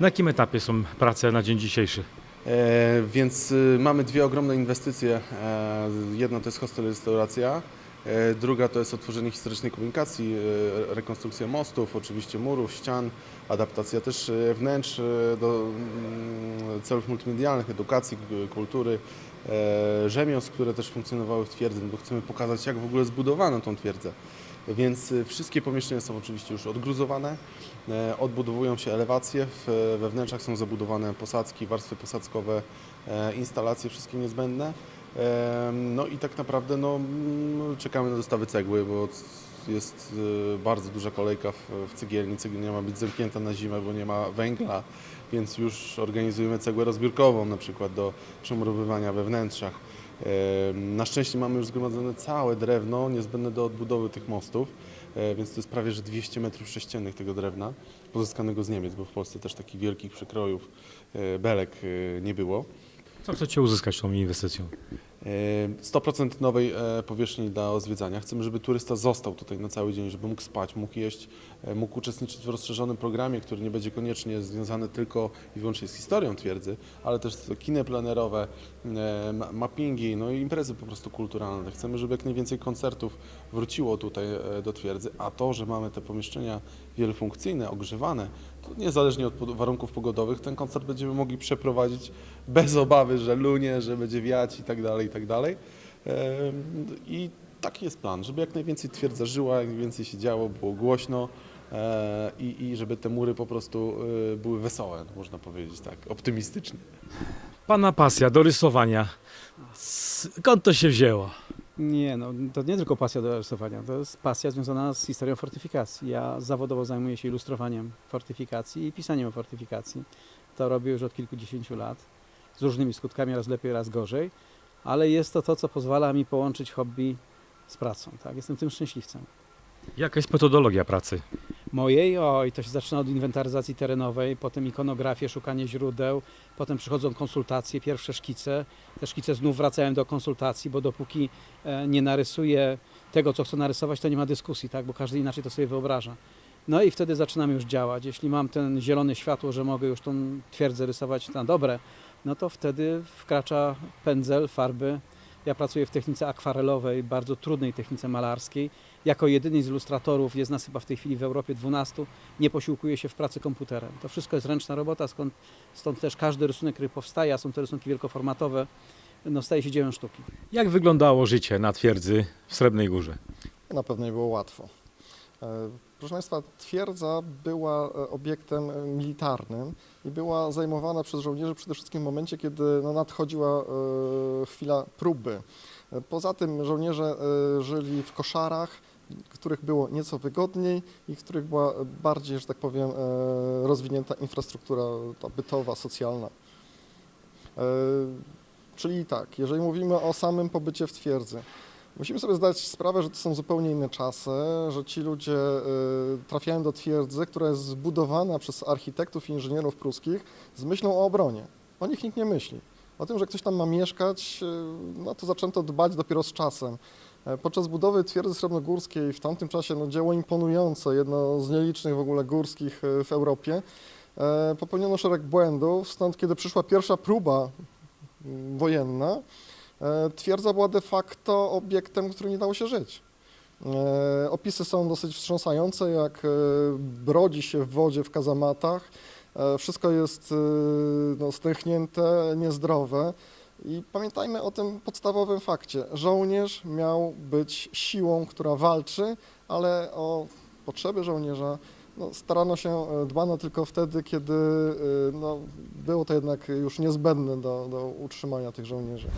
Na jakim etapie są prace na dzień dzisiejszy? E, więc y, mamy dwie ogromne inwestycje. E, jedna to jest hostel restauracja, e, druga to jest otworzenie historycznej komunikacji, e, rekonstrukcja mostów, oczywiście murów, ścian, adaptacja też e, wnętrz e, do mm, celów multimedialnych, edukacji, kultury, e, rzemiosł, które też funkcjonowały w twierdzy, bo chcemy pokazać jak w ogóle zbudowano tą twierdzę. Więc y, wszystkie pomieszczenia są oczywiście już odgruzowane, e, odbudowują się elewacje, we wnętrzach są zabudowane posadzki, warstwy posadzkowe, e, instalacje wszystkie niezbędne. No i tak naprawdę no, mm, czekamy na dostawy cegły, bo jest y, bardzo duża kolejka w, cegielni. Cegielnia ma być zamknięta na zimę, bo nie ma węgla, więc już organizujemy cegłę rozbiórkową na przykład do przemurowywania we wnętrzach. Na szczęście mamy już zgromadzone całe drewno niezbędne do odbudowy tych mostów, e, więc to jest prawie że 200 metrów sześciennych tego drewna pozyskanego z Niemiec, bo w Polsce też takich wielkich przekrojów e, belek e, nie było. Co chcecie uzyskać tą inwestycją? E, 100% nowej e, powierzchni dla zwiedzania. Chcemy, żeby turysta został tutaj na cały dzień, żeby mógł spać, mógł jeść, e, mógł uczestniczyć w rozszerzonym programie, który nie będzie koniecznie związany tylko i wyłącznie z historią twierdzy, ale też kiny plenerowe, e, ma- mappingi, no i imprezy po prostu kulturalne. Chcemy, żeby jak najwięcej koncertów wróciło tutaj e, do twierdzy, a to, że mamy te pomieszczenia wielofunkcyjne, ogrzewane, to niezależnie od warunków pogodowych, ten koncert będziemy mogli przeprowadzić bez obawy, że lunie, że będzie wiać i tak dalej, i tak dalej. I taki jest plan, żeby jak najwięcej twierdza żyła, jak najwięcej się działo, było głośno e, i, i żeby te mury po prostu e, były wesołe, można powiedzieć tak, optymistycznie. Pana pasja do rysowania. Skąd to się wzięło? Nie, no to nie tylko pasja do rysowania, to jest pasja związana z historią fortyfikacji. Ja zawodowo zajmuję się ilustrowaniem fortyfikacji i pisaniem o fortyfikacji. To robię już od kilkudziesięciu lat, z różnymi skutkami, raz lepiej, raz gorzej, ale jest to to, co pozwala mi połączyć hobby z pracą. Tak? Jestem tym szczęśliwcem. Jaka jest metodologia pracy? Mojej, oj, to się zaczyna od inwentaryzacji terenowej, potem ikonografię, szukanie źródeł, potem przychodzą konsultacje, pierwsze szkice. Te szkice znów wracają do konsultacji, bo dopóki e, nie narysuję tego, co chcę narysować, to nie ma dyskusji, tak? bo każdy inaczej to sobie wyobraża. No i wtedy zaczynam już działać. Jeśli mam ten zielone światło, że mogę już tą twierdzę rysować na dobre, no to wtedy wkracza pędzel, farby. Ja pracuję w technice akwarelowej, bardzo trudnej technice malarskiej. Jako jedyny z ilustratorów, jest nas chyba w tej chwili w Europie 12, nie posiłkuje się w pracy komputerem. To wszystko jest ręczna robota, skąd, stąd też każdy rysunek, który powstaje, a są to rysunki wielkoformatowe, no staje się dziełem sztuki. Jak wyglądało życie na twierdzy w Srebrnej Górze? Na pewno nie było łatwo. Proszę Państwa, twierdza była e, obiektem e, militarnym i była zajmowana przez żołnierzy przede wszystkim w momencie, kiedy no, nadchodziła e, chwila próby. Poza tym żołnierze żyli w koszarach, których było nieco wygodniej i w których była bardziej, że tak powiem, rozwinięta infrastruktura ta bytowa, socjalna. Czyli tak, jeżeli mówimy o samym pobycie w twierdzy, Musimy sobie zdać sprawę, że to są zupełnie inne czasy, że ci ludzie y, trafiają do twierdzy, która jest zbudowana przez architektów i inżynierów pruskich z myślą o obronie. O nich nikt nie myśli. O tym, że ktoś tam ma mieszkać, y, no to zaczęto dbać dopiero z czasem. E, Podczas budowy twierdzy srebrnogórskiej w tamtym czasie no, dzieło imponujące, jedno z nielicznych w ogóle górskich y, w Europie, e, popełniono szereg błędów, stąd kiedy przyszła pierwsza próba wojenna, Twierdza była de facto obiektem, w którym nie dało się żyć. E, Opisy są dosyć wstrząsające, jak e, brodzi się w wodzie w kazamatach. E, Wszystko jest e, no, stęchnięte, niezdrowe. I pamiętajmy o tym podstawowym fakcie. Żołnierz miał być siłą, która walczy, ale o potrzeby żołnierza no, starano się, e, dbano tylko wtedy, kiedy e, no, było to jednak już niezbędne do, do utrzymania tych żołnierzy.